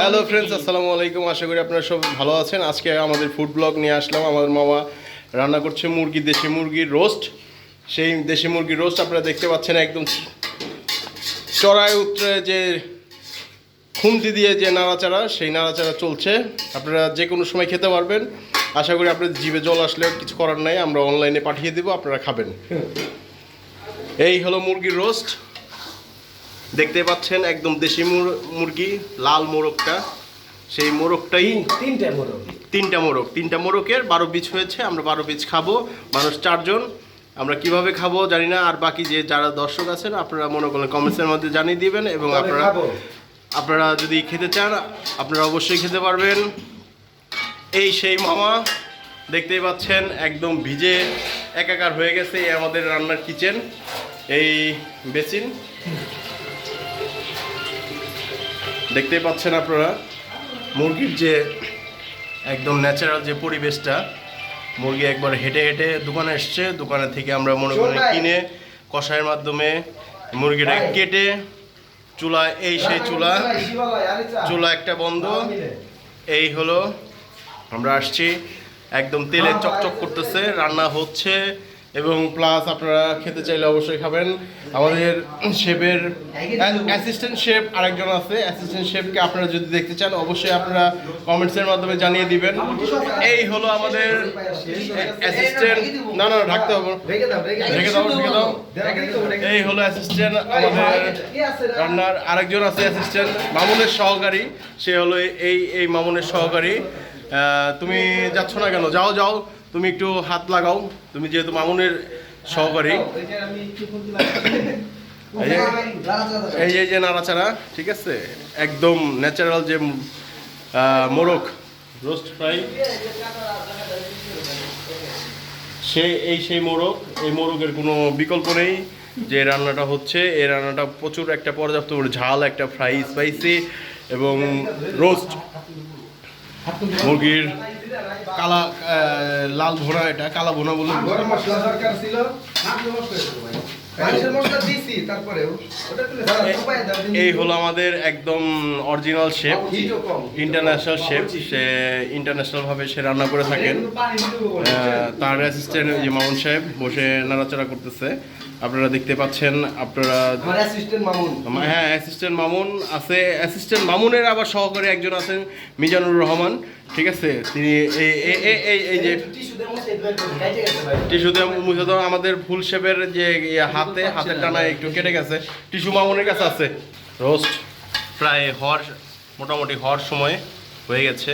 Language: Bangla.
হ্যালো ফ্রেন্ডস আসসালামু আলাইকুম। আশা করি আপনারা সব ভালো আছেন। আজকে আমাদের ফুড ব্লগ নিয়ে আসলাম। আমাদের মামা রান্না করছে মুরগি দেশি মুরগির রোস্ট সেই দেশি মুরগির রোস্ট আপনারা দেখতে পাচ্ছেন একদম চড়ায় উতরে যে খুন্তি দিয়ে যে নাড়াচাড়া সেই নাড়াচাড়া চলছে। আপনারা যে কোনো সময় খেতে পারবেন। আশা করি আপনাদের জিভে জল আসলে কিছু করার নাই। আমরা অনলাইনে পাঠিয়ে দেবো আপনারা খাবেন। এই হলো মুরগির রোস্ট দেখতে পাচ্ছেন একদম দেশি মুরগি লাল মোরগটা। সেই মোরগটাই তিনটে মোড়ক তিনটা মোরগ। তিনটা মোরগের বারো পিস হয়েছে আমরা বারো পিস খাব। মানুষ চারজন আমরা কীভাবে খাব জানি না। আর বাকি যে যারা দর্শক আছেন আপনারা মনে করলেন কমেন্টসের মধ্যে জানিয়ে দিবেন এবং আপনারা আপনারা যদি খেতে চান আপনারা অবশ্যই খেতে পারবেন। এই সেই মামা দেখতেই পাচ্ছেন একদম ভিজে একাকার হয়ে গেছে এই আমাদের রান্নার কিচেন। এই বেসিন। দেখতেই পাচ্ছেন আপনারা মুরগির যে একদম ন্যাচারাল যে পরিবেশটা মুরগি একবার হেঁটে হেঁটে দোকানে এসছে দোকানে থেকে আমরা মনে করি কিনে কষায়ের মাধ্যমে মুরগিটা কেটে চুলা এই সেই চুলা চুলা একটা বন্ধ। এই হলো আমরা আসছি একদম তেলে চকচক করতেছে রান্না হচ্ছে। এবং প্লাস আপনারা খেতে চাইলে অবশ্যই খাবেন। আমাদের শেফের অ্যাসিস্ট্যান্ট শেফ আরেকজন আছে। অ্যাসিস্ট্যান্ট শেফকে আপনারা যদি দেখতে চান, অবশ্যই আপনারা কমেন্টসের মাধ্যমে জানিয়ে দিবেন। এই হলো আমাদের অ্যাসিস্ট্যান্ট না না ঢাকতে হবে। রেখে দাও দাও দাও। এই হলো অ্যাসিস্ট্যান্ট আমাদের রান্নার আরেকজন আছে অ্যাসিস্ট্যান্ট মামুনের সহকারী। সে হলো এই এই মামুনের সহকারী। তুমি যাচ্ছ না কেন? যাও যাও। তুমি একটু হাত লাগাও। তুমি যেহেতু মামুনের সহকারী। এই যে- এই যে- নাড়াচাড়া ঠিক আছে? একদম ন্যাচারাল যে মোরগ। রোস্ট ফ্রাই সে এই সেই মোরগ। এই মোরগের কোনো বিকল্প নেই। যে রান্নাটা হচ্ছে এই রান্নাটা প্রচুর একটা পর্যাপ্ত ঝাল একটা ফ্রাই স্পাইসি এবং রোস্ট মুরগির কালা লাল ভোনা এটা কালা ভোনা বলে ছিল এই হলো আমাদের একদম অরিজিনাল শেফ ইন্টারন্যাশনাল শেফ সে ইন্টারন্যাশনাল ভাবে সে রান্না করে থাকেন তার অ্যাসিস্ট্যান্ট যে মামুন সাহেব বসে নাড়াচাড়া করতেছে। আপনারা দেখতে পাচ্ছেন আপনারা হ্যাঁ অ্যাসিস্ট্যান্ট মামুন আছে। অ্যাসিস্ট্যান্ট মামুনের আবার সহকারী একজন আছেন মিজানুর রহমান। ঠিক আছে? তিনি এই যে মুছে দাও আমাদের ফুল শেপের যে ইয়ে হাতে হাতের টানায় একটু কেটে গেছে। টিসু মামুনের কাছে আছে। রোস্ট প্রায় হর মোটামুটি হওয়ার সময় হয়ে গেছে।